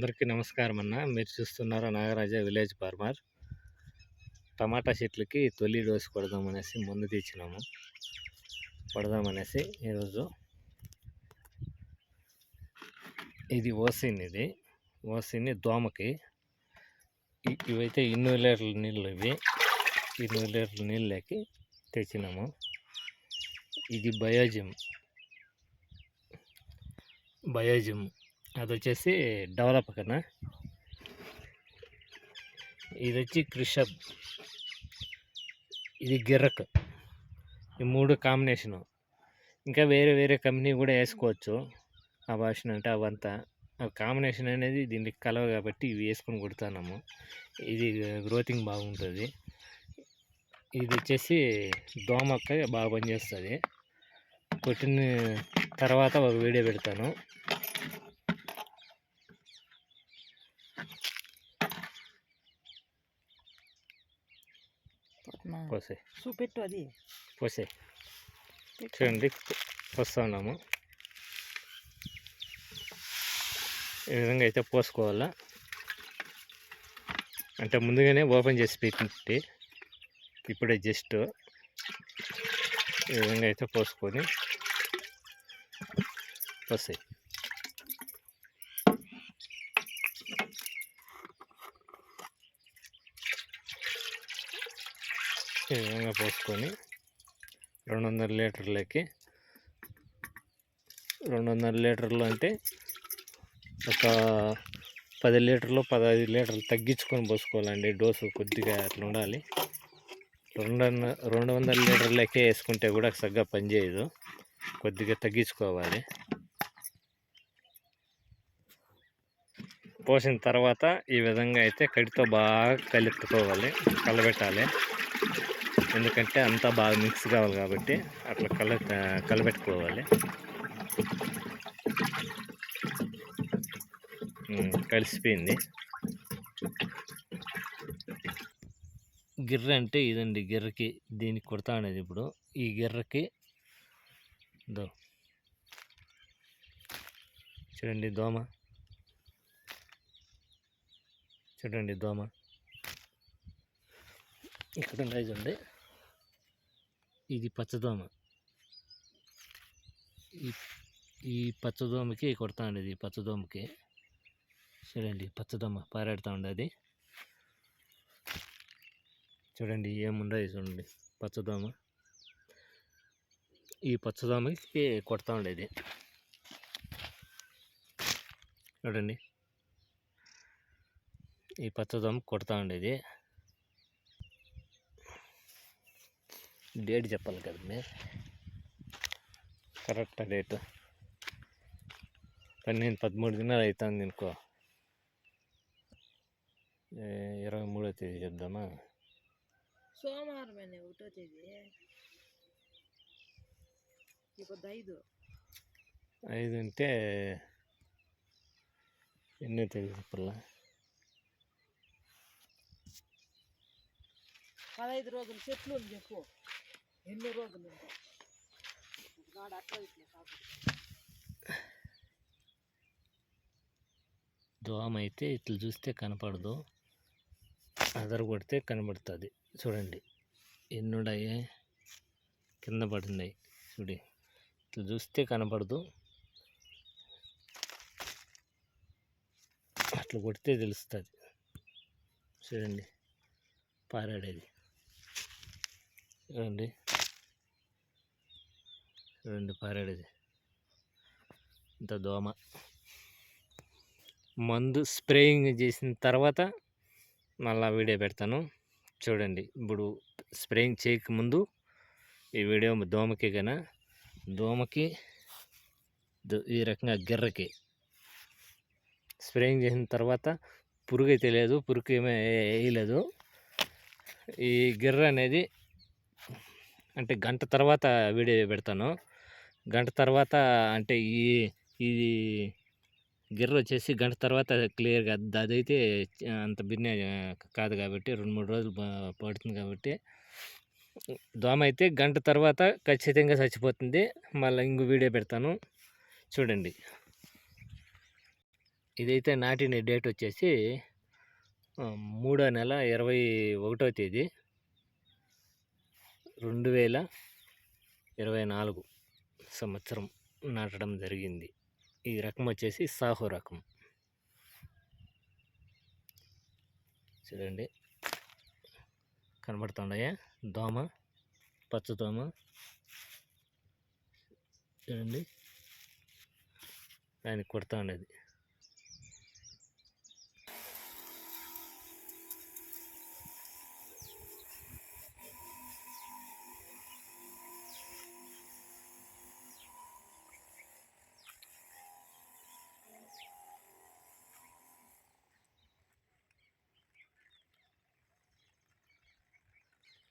అందరికీ నమస్కారం అన్న. మీరు చూస్తున్నారు నాగరాజ విలేజ్ ఫార్మర్. టమాటా చెట్లకి తొలి డోసు కొడదామనేసి ముందు తెచ్చినాము కొడదామనేసి ఈరోజు ఇది ఓసిన్ ఇది. ఓసిన్ దోమకి ఇవైతే ఇన్ని లీటర్ల నీళ్ళు ఇవి. ఇన్ని లీటర్ల నీళ్ళకి తెచ్చినాము. ఇది బయోజిమ్. బయోజిమ్. అది వచ్చేసి డెవలప్ కన్నా. ఇది వచ్చి క్రిషబ్ ఇది గిర్రక్. ఈ మూడు కాంబినేషను. ఇంకా వేరే వేరే కంపెనీ కూడా వేసుకోవచ్చు. ఆ భాషను అంటే అవంతా. ఆ కాంబినేషన్ అనేది దీనికి కలవ కాబట్టి ఇవి వేసుకొని కొడుతున్నాము. ఇది గ్రోతింగ్ బాగుంటుంది. ఇది వచ్చేసి దోమక్క బాగా పనిచేస్తుంది. కొట్టిన తర్వాత ఒక వీడియో పెడతాను. పోసే. చూపెట్టు అది. పోసే. చూడండి పోస్తా ఉన్నాము ఈ విధంగా అయితే పోసుకోవాలా. అంటే ముందుగానే ఓపెన్ చేసి పెట్టి ఇప్పుడే జస్ట్ ఈ విధంగా అయితే పోసుకొని పోసాయి. ఈ విధంగా పోసుకొని రెండు వందల లీటర్లకి రెండు వందల లీటర్లు అంటే ఒక పది లీటర్లు పదహైదు లీటర్లు తగ్గించుకొని పోసుకోవాలండి. డోసు కొద్దిగా అట్లా ఉండాలి. రెండు రెండు వందల లీటర్లకే వేసుకుంటే కూడా సరిగ్గా పనిచేయదు. కొద్దిగా తగ్గించుకోవాలి. పోసిన తర్వాత ఈ విధంగా అయితే కడితో బాగా కలుపుకోవాలి కలబెట్టాలి. ఎందుకంటే అంతా బాగా మిక్స్ కావాలి కాబట్టి అట్లా కల కలబెట్టుకోవాలి. కలిసిపోయింది. గిర్ర అంటే ఇదండి గిర్రకి దీనికి కొడతా అనేది ఇప్పుడు. ఈ గిర్రకి దో. చూడండి దోమ. చూడండి దోమ. ఇక్కడ చూడండి ఇది పచ్చదోమ. ఈ ఈ పచ్చదోమకి కొడతా ఉండేది ఈ పచ్చదోమకి. చూడండి పచ్చదోమ పారాడుతూ ఉండేది చూడండి ఏముండదు చూడండి పచ్చదోమ. ఈ పచ్చదోమకి కొడతా ఉండేది చూడండి. ఈ పచ్చదోమ కొడతా ఉండేది డేట్ చెప్పాలి కదా మీరు కరెక్ట్ డేట్. పన్నెండు పదమూడు దినాలు అవుతుంది అనుకో. ఏ, ఇరవై మూడో తేదీ చెప్దామా? సోమవారం ఒకటో తేదీ? ఇప్పుడు ఐదు. ఐదు అంటే ఎన్నో తేదీ చెప్పాలా? పదహైదు రోజులు చెట్లు ఉంది చెప్పు. ఎన్ని రోజులు ఉంటాయి నాడు అట్లా ఇట్లా కాదు. దోమ అయితే ఇట్లా చూస్తే కనపడదు. అదర కొడితే కనబడుతుంది. చూడండి. ఎన్ని ఉన్నాయి కింద పడినాయి చూడి. ఇట్లా చూస్తే కనపడదు. అట్లా కొడితే తెలుస్తుంది. చూడండి. పారాడేది. చూడండి చూడండి పారాడేది. ఇంత దోమ. మందు స్ప్రేయింగ్ చేసిన తర్వాత మళ్ళా వీడియో పెడతాను. చూడండి ఇప్పుడు స్ప్రేయింగ్ చేయకముందు ఈ వీడియో దోమకి కన దోమకి దో- ఈ రకంగా గిర్రకి. స్ప్రేయింగ్ చేసిన తర్వాత పురుగు అయితే లేదు పురుగు ఏమీ వేయలేదు ఈ గిర్ర అనేది అంటే గంట తర్వాత వీడియో పెడతాను. గంట తర్వాత అంటే ఈ ఇది గిర్ర వచ్చేసి గంట తర్వాత క్లియర్గా అదైతే అంత బిన్నే కాదు కాబట్టి రెండు మూడు రోజులు పడుతుంది కాబట్టి దోమ అయితే గంట తర్వాత ఖచ్చితంగా చచ్చిపోతుంది. మళ్ళీ ఇంకో వీడియో పెడతాను. చూడండి. ఇదైతే నాటిన డేట్ వచ్చేసి మూడో నెల ఇరవై ఒకటో తేదీ. రెండు వేల ఇరవై నాలుగు సంవత్సరం నాటడం జరిగింది. ఈ రకం వచ్చేసి సాహో రకం. చూడండి. కనబడుతున్నాయా దోమ పచ్చ దోమ. చూడండి. దానికి కుడతా ఉండేది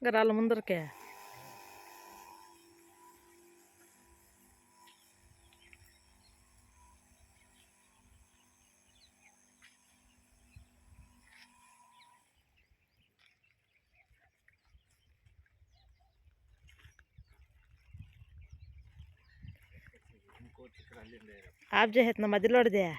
गराल मंदिर के आप जो है इतना मदद लौट दिया